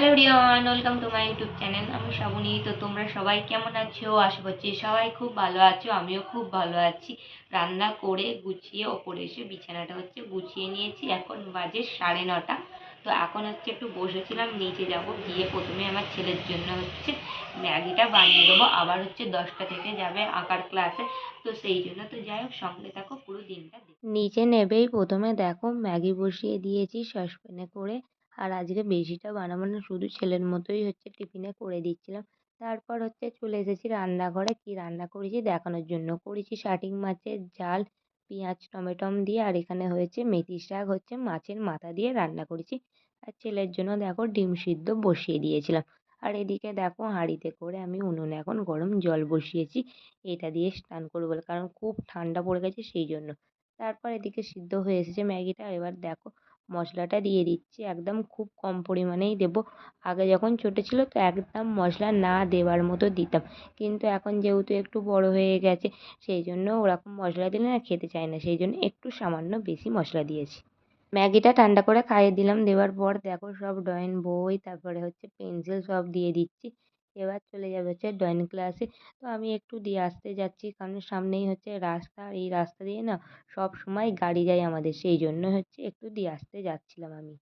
Hello everyone welcome to my YouTube channel আমি শ্রাবণী, তো তোমরা সবাই কেমন আছো? আশা করছি সবাই খুব ভালো আছো, আমিও খুব ভালো আছি। রান্না করে গুছিয়ে ওপরে এসে বিছানাটা হচ্ছে গুছিয়ে নিয়েছি। এখন বাজে সাড়ে নটা। তো এখন হচ্ছে একটু বসেছিলাম, নিচে যাব। গিয়ে প্রথমে আমার ছেলের জন্য হচ্ছে ম্যাগিটা বানিয়ে দেবো। আবার হচ্ছে দশটা থেকে যাবে আঁকার ক্লাসে তো সেই জন্য তো যাই হোক, সঙ্গে থাকো, পুরো দিনটা নিচে নেবেই প্রথমে, দেখো ম্যাগি বসিয়ে দিয়েছি, সসপ্যানে করে। আর আজকে বেশিটা বানাবো না, শুধু ছেলের মতোই হচ্ছে টিফিনে করে দিচ্ছিলাম। তারপর হচ্ছে চলে এসেছি রান্নাঘরে, কি রান্না করেছি দেখানোর জন্য করেছি। শাটিং মাছের ঝাল, পেঁয়াজ, টমেটম দিয়ে আর এখানে হয়েছে মেথি শাক, হচ্ছে মাছের মাথা দিয়ে রান্না করেছি। আর ছেলের জন্য দেখো ডিম সিদ্ধ বসিয়ে দিয়েছিলাম। আর এদিকে দেখো হাঁড়িতে করে আমি উনুনে এখন গরম জল বসিয়েছি, এটা দিয়ে স্নান করব বলে কারণ খুব ঠান্ডা পড়ে গেছে সেই জন্য। তারপর এদিকে সিদ্ধ হয়ে এসেছে ম্যাগিটা, এবার দেখো মশলাটা দিয়ে দিচ্ছি। একদম খুব কম পরিমাণেই দেবো। আগে যখন ছোটো ছিল তো একদম মশলা না দেওয়ার মতো দিতাম। কিন্তু এখন যেহেতু একটু বড় হয়ে গেছে, সেই জন্য ওরকম মশলা দিলে না খেতে চায় না। সেই জন্য একটু সামান্য বেশি মশলা দিয়েছি। ম্যাগিটা ঠান্ডা করে খাইয়ে দিলাম। দেওয়ার পর দেখো সব ড্রয়িং বই, তারপরে হচ্ছে পেন্সিল সব দিয়ে দিচ্ছি। এবার চলে যাবে হচ্ছে ড্রয়িং ক্লাসে তো আমি একটু দিয়ে আসতে যাচ্ছি, কারণ সামনেই হচ্ছে রাস্তা, এই রাস্তা দিয়ে না সব সময় গাড়ি যায় আমাদের। সেই জন্য হচ্ছে একটু দিয়ে আসতে যাচ্ছিলাম আমি।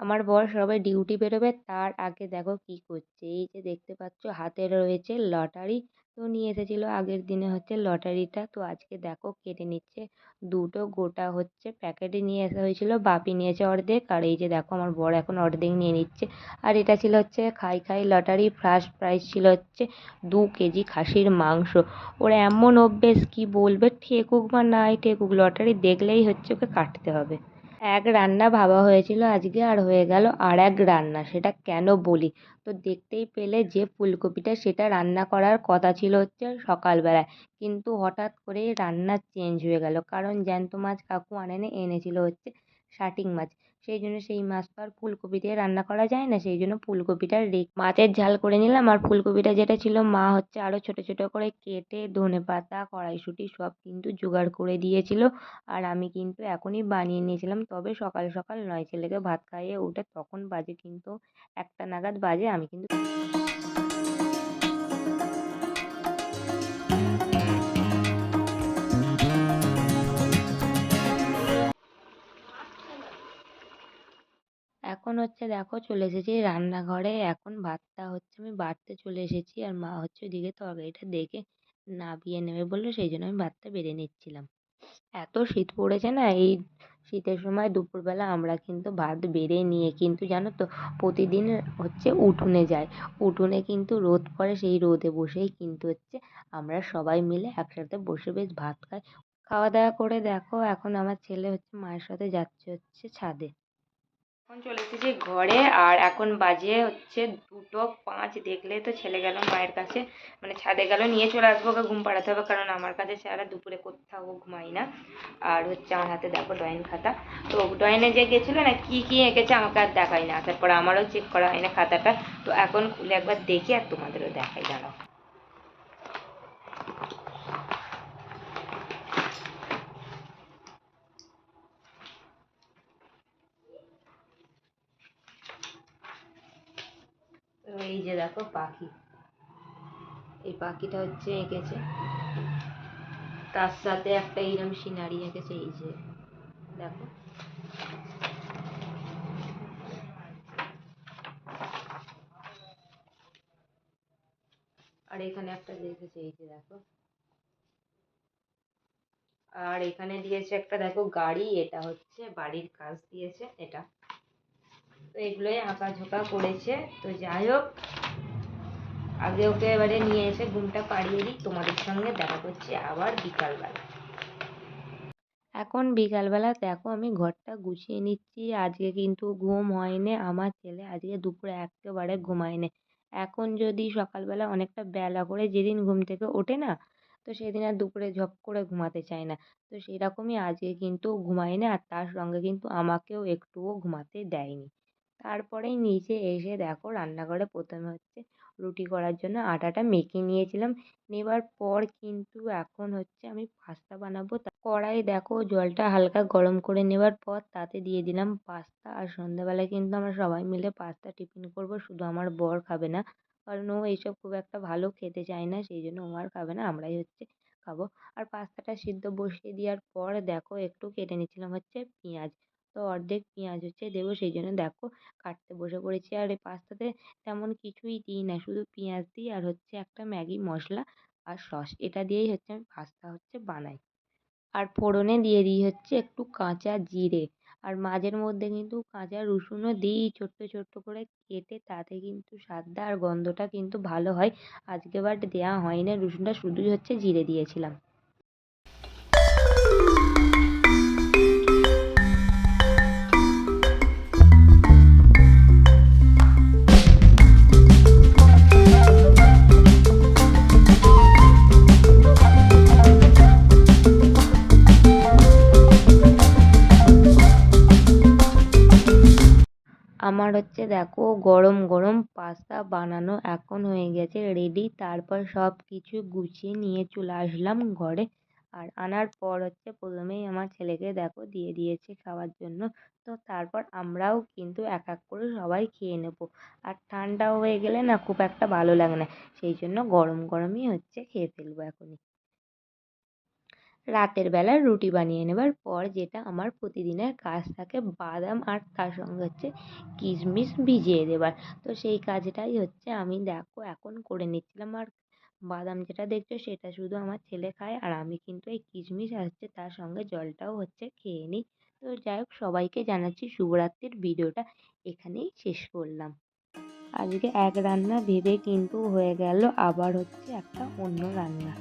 আমার বর সবে ডিউটি বেরোবে, তার আগে দেখো কী করছে? এই যে দেখতে পাচ্ছ, হাতে রয়েছে লটারি। তো নিয়ে এসেছিল, আগের দিনে হচ্ছে লটারিটা। তো আজকে দেখো কেটে নিচ্ছে, দুটো গোটা হচ্ছে প্যাকেটে নিয়ে আসা হয়েছিল, বাপি নিয়েছে অর্ধেক। আর এই যে দেখো আমার বর এখন অর্ধেক নিয়ে নিচ্ছে। আর এটা ছিল হচ্ছে খাই খাই লটারি, ফার্স্ট প্রাইজ ছিল হচ্ছে দু কেজি খাসির মাংস। ওর এমন অভ্যেস, কী বলবে? ঠেকুক বা নাই ঠেকুক, লটারি দেখলেই হচ্ছে ওকে কাটতে হবে। এক রান্না ভাবা হয়েছিল, আজকে আর হয়ে গেল আর এক রান্না, সেটা কেন বলি? তো দেখতেই পেলে যে ফুলকপিটা সেটা রান্না করার কথা ছিল হচ্ছে সকালবেলায়, কিন্তু হঠাৎ করেই রান্না চেঞ্জ হয়ে গেল। কারণ জ্যান্ত মাছ কাকু আনেনি এনেছিল হচ্ছে শাটিং মাছ। সেই জন্য সেই মাছ তো আর ফুলকপি দিয়ে রান্না করা যায় না। সেই জন্য ফুলকপিটা রে মাছের ঝাল করে নিলাম। আর ফুলকপিটা যেটা ছিল, মা হচ্ছে আরও ছোটো ছোটো করে কেটে ধনে পাতা, কড়াইশুঁটি সব কিন্তু জোগাড় করে দিয়েছিল। আর আমি কিন্তু এখনই বানিয়ে নিয়েছিলাম। তবে সকাল সকাল নয়, ছেলেকে ভাত খাইয়ে উঠে তখন বাজে কিন্তু একটা নাগাদ বাজে। আমি কিন্তু এখন হচ্ছে দেখো চলে এসেছি রান্নাঘরে। এখন ভাতটা হচ্ছে আমি বাড়তে চলে এসেছি আর মা হচ্ছে ওদিকে তরকারিটা দেখে নাবিয়ে নেবে বলল, সেই জন্য আমি ভাতটা বেড়ে নিচ্ছিলাম। এত শীত পড়েছে না, এই শীতের সময় দুপুরবেলা আমরা কিন্তু ভাত বেড়ে নিয়ে কিন্তু জানো তো প্রতিদিন হচ্ছে উঠোনে যাই। উঠোনে কিন্তু রোদ পড়ে, সেই রোদে বসেই কিন্তু হচ্ছে আমরা সবাই মিলে একসাথে বসে বেশ ভাত খাই। খাওয়া দাওয়া করে দেখো, এখন আমার ছেলে হচ্ছে মায়ের সাথে যাচ্ছে হচ্ছে ছাদে। এখন চলে এসেছি ঘরে, আর এখন বাজে হচ্ছে দুটো পাঁচ। দেখলে তো ছেলে গেল মায়ের কাছে মানে ছাদে গেল, নিয়ে চলে আসব ওকে ঘুম পাড়াতে হবে, কারণ আমার কাছে ছাড়া দুপুরে কোথাও ঘুমাই না। আর হচ্ছে আমার হাতে দেখো ড্রয়িং খাতা। তো ড্রয়িংয়ে যে গেছিল না, কী কী এঁকেছে আমাকে আর দেখাই না। তারপর আমারও চেক করা হয় না খাতাটা। তো এখন খুলে একবার দেখি আর তোমাদেরও দেখাই, দাঁড়াও। তো এই যে দেখো পাখি। এই পাখিটা হচ্ছে এঁকেছে। তার সাথে একটা এইরকম সিনারি এঁকেছে, এই যে দেখো। আর এখানে একটা দেখেছে, এই যে দেখো। আর এখানে দিয়েছে একটা, দেখো, গাড়ি। এটা হচ্ছে বাড়ির কাজ দিয়েছে, এটা। তো এগুলোই আঁকাঝোঁকা করেছে। তো যাই হোক, আগে ওকে এবারে নিয়ে এসে ঘুমটা পাড়িয়ে দিই, তোমাদের সঙ্গে দেখা করছি আবার বিকালবেলা। এখন বিকালবেলা দেখো আমি ঘরটা গুছিয়ে নিচ্ছি, আজকে কিন্তু ঘুম হয়নি, আমার ছেলে আজকে দুপুরে একেবারে ঘুমায়নি। এখন যদি সকালবেলা অনেকটা বেলা করে যেদিন ঘুম থেকে ওঠে না, তো সেদিন আর দুপুরে ঝপ করে ঘুমাতে চায় না। তো সেরকমই আজকে কিন্তু ঘুমায়নি আর তার সঙ্গে কিন্তু আমাকেও একটুও ঘুমাতে দেয়নি। তারপরেই নিচে এসে দেখো রান্নাঘরে প্রথমে হচ্ছে রুটি করার জন্য আটাটা মেখে নিয়েছিলাম। নেবার পর কিন্তু এখন হচ্ছে আমি পাস্তা বানাবো। কড়াই দেখো জলটা হালকা গরম করে নেবার পর তাতে দিয়ে দিলাম পাস্তা। আর সন্ধ্যাবেলায় কিন্তু আমরা সবাই মিলে পাস্তা টিফিন করব, শুধু আমার বর খাবে না। কারণ ও এইসব খুব একটা ভালো খেতে চায় না, সেই জন্য ও আর খাবে না, আমরাই হচ্ছে খাব। আর পাস্তাটা সিদ্ধ বসিয়ে দেওয়ার পর দেখো একটু কেটে নিচ্ছিলাম হচ্ছে পেঁয়াজ। তো অর্ধেক পেঁয়াজ হচ্ছে দেবো, সেই জন্য দেখো কাটতে বসে পড়েছি। আর এই পাস্তাতে তেমন কিছুই দিই না, শুধু পেঁয়াজ দিই আর হচ্ছে একটা ম্যাগি মশলা আর সস। এটা দিয়েই হচ্ছে আমি পাস্তা হচ্ছে বানাই। আর ফোড়নে দিয়ে দিই হচ্ছে একটু কাঁচা জিরে। আর মাঝের মধ্যে কিন্তু কাঁচা রসুনও দিই ছোট্ট ছোট্ট করে কেটে তাতে কিন্তু স্বাদটা আর গন্ধটা কিন্তু ভালো হয়। আজকে বাট দেওয়া হয়নি, রসুনটা শুধুই হচ্ছে জিরে দিয়েছিলাম। আমার হচ্ছে দেখো গরম গরম পাস্তা বানানো এখন হয়ে গেছে রেডি তারপর সব কিছু গুছিয়ে নিয়ে চলে আসলাম ঘরে। আর আনার পর হচ্ছে প্রথমেই আমার ছেলেকে দেখো দিয়ে দিয়েছে খাওয়ার জন্য। তো তারপর আমরাও কিন্তু এক এক করে সবাই খেয়ে নেব। আর ঠান্ডা হয়ে গেলে না খুব একটা ভালো লাগে না। সেই জন্য গরম, গরমই হচ্ছে খেয়ে ফেলব এখনই। রাতের বেলা রুটি বানিয়ে নেবার পর যেটা আমার প্রতিদিনের কাজ থাকে, বাদাম আর তার সঙ্গে হচ্ছে কিশমিশ ভিজিয়ে দেবার। তো সেই কাজটাই হচ্ছে আমি দেখো এখন করে নিচ্ছিলাম আর বাদাম যেটা দেখছ সেটা শুধু আমার ছেলে খায় আর আমি কিন্তু এই কিশমিশ হচ্ছে তার সঙ্গে জলটাও হচ্ছে খেয়ে নিই। তো যাই হোক, সবাইকে জানাচ্ছি শুভরাত্রির ভিডিওটা এখানেই শেষ করলাম। আজকে এক রান্না ভেবে কিন্তু হয়ে গেল, আবার হচ্ছে একটা অন্য রান্না।